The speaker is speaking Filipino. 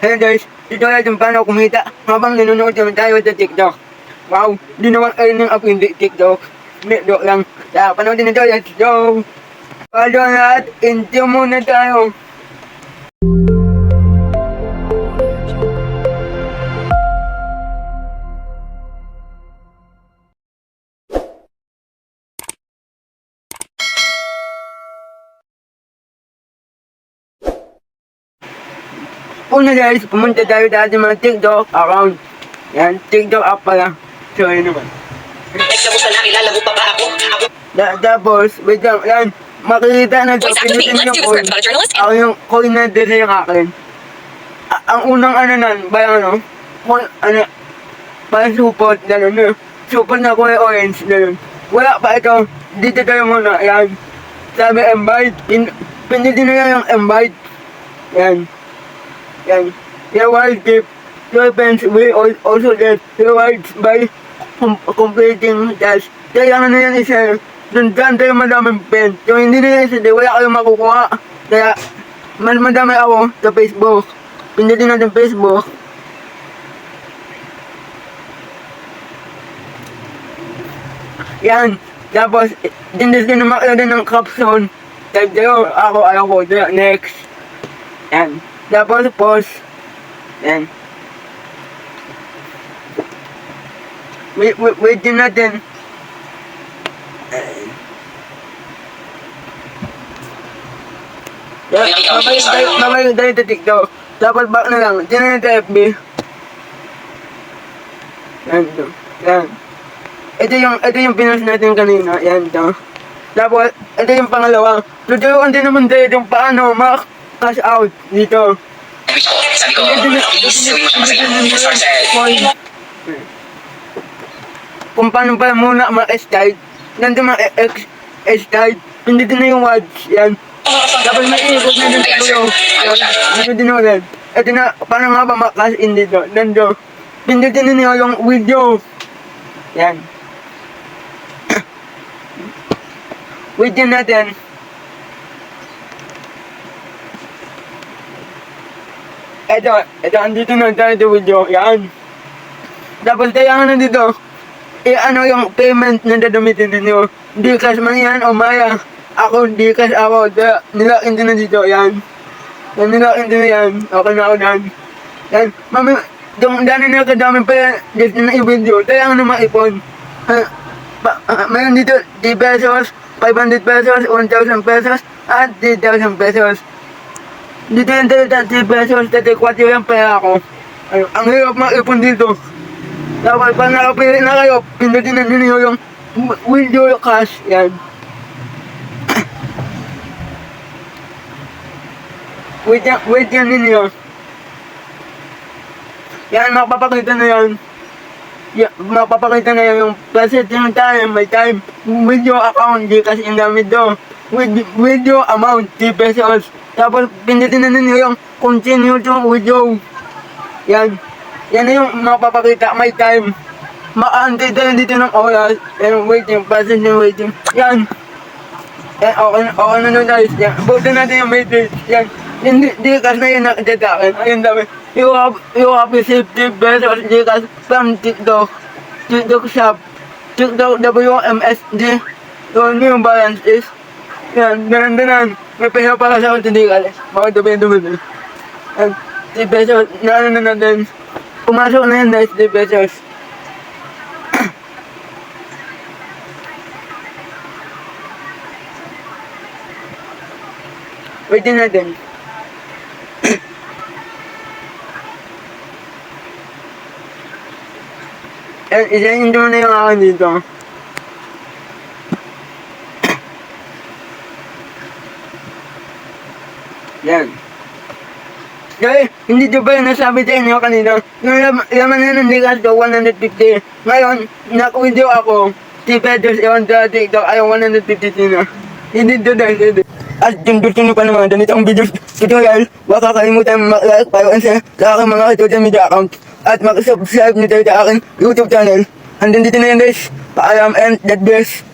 Hey guys, ito na yung paano kumita habang nanonood naman tayo sa TikTok. Wow, di naman earning up hindi TikTok. Hindi, joke lang. Kaya panoodin nito, let's go! Follow na at intro muna tayo. Una guys, pumunta tayo ating mga TikTok account. Yan, TikTok app pala. Sorry naman. Next na gusto na, ilalago pa ba ako? Ako, Da tapos, wait lang, yan. Makikita na activate. pinutin yung coin. Ako yung coin na din yung akin. A- ang unang ano nan, ba yung ano, coin, ano, parang support, gano'n, no? Support na kulay orange, gano'n. Wala pa ito, dito tayo muna, yan. Sabi invite, pin, pinutin na yung invite. Yan. Yan. Your wild gift. Friends will al- also get rewards by com- completing tasks. Kailangan na yan isa. Doon dyan tayo madaming pen. Kung hindi na yan isa, wala kayong makukuha. Kaya, mas madami ako sa Facebook. Pindutin natin Facebook. Yan. Tapos, dindas din naman kayo din ng caption. Type tayo, ako, ayaw ko. Next. Yan. Tapos, post. Yan. Wait, wait, wait din natin. Mabalik tayo, mabalik tayo sa TikTok. Tapos back na lang, dyan na sa FB. Yan. Yan. Ito yung, ito yung pinost natin kanina. Yan, ito. Tapos, ito yung pangalawa. Tuturuan din naman tayo yung paano mak-cash out dito. sabi ko, kung paano pa muna ma-start. Nandun ma-start. Hindi din na yung words. Yan. Tapos may ikot na din ulo. Dito din ulit. Ito na, paano nga ba ma-cash in dito? Nando. Pindutin na niyo yung video. Yan. Wait din natin. Ito, ito, andito na tayo sa video. Yan. Tapos kaya na dito, eh ano yung payment na dadamitin ninyo? Gcash man yan o Maya. Ako, Gcash ako. Kaya nilakin din na dito, yan. Yan, nilakin din yan. Okay na ako yan. Yan, mami, yung dami na kadami pa yan, dito na i-video. Kaya na maipon. Ha, pa, ah, mayroon dito, 10 pesos, 500 pesos, 1,000 pesos, at 3,000 pesos. Dito yung 30 pesos, 34 yung pera ko. Ano, ang hirap maipon dito. Dapat pag nakapili na kayo, pindutin na ninyo yung window cash. Yan. wait yan, wait yan ninyo. Yan, mapapakita na yan. Yan, mapapakita na yan yung present yung time, may time. Video account, di kasi yung gamit do. With, video amount, 3 pesos. Tapos, pindutin na yung continue to video. Yan. Yan na yung mapapakita, may time. Makaantay tayo dito ng oras. And waiting, present yung waiting. Yan. Yan, okay, na- okay na nun guys. Yan. Buto natin yung message. Yan. Hindi, di kasi na yun nakitatakin. Ayun dami. You have, you have received 10 pesos di kasi from TikTok. TikTok shop. TikTok WMSD. Your new balance is. Yan, danan-danan. May pera para sa akin, hindi kasi. Bakit dumi-dumi. Yan. 10 pesos. Na ano na natin. Pumasok na yan guys, 10 pesos. Waitin natin. Eh, isahin mo na yung akin dito. Yan. Dahil, hindi di ba yung nasabi sa inyo kanina, yung lam- laman na ng ko, 150. Ngayon, nak-video ako, si Pedros ewan sa TikTok, ay 150 na. Hindi do dahil, hindi. At kung gusto nyo pa naman, ganito ang video tutorial, huwag kakalimutan mag-like para sa, sa aking mga social media account at mag-subscribe nyo sa aking YouTube channel. Hanggang dito na yan guys. Paalam and God bless.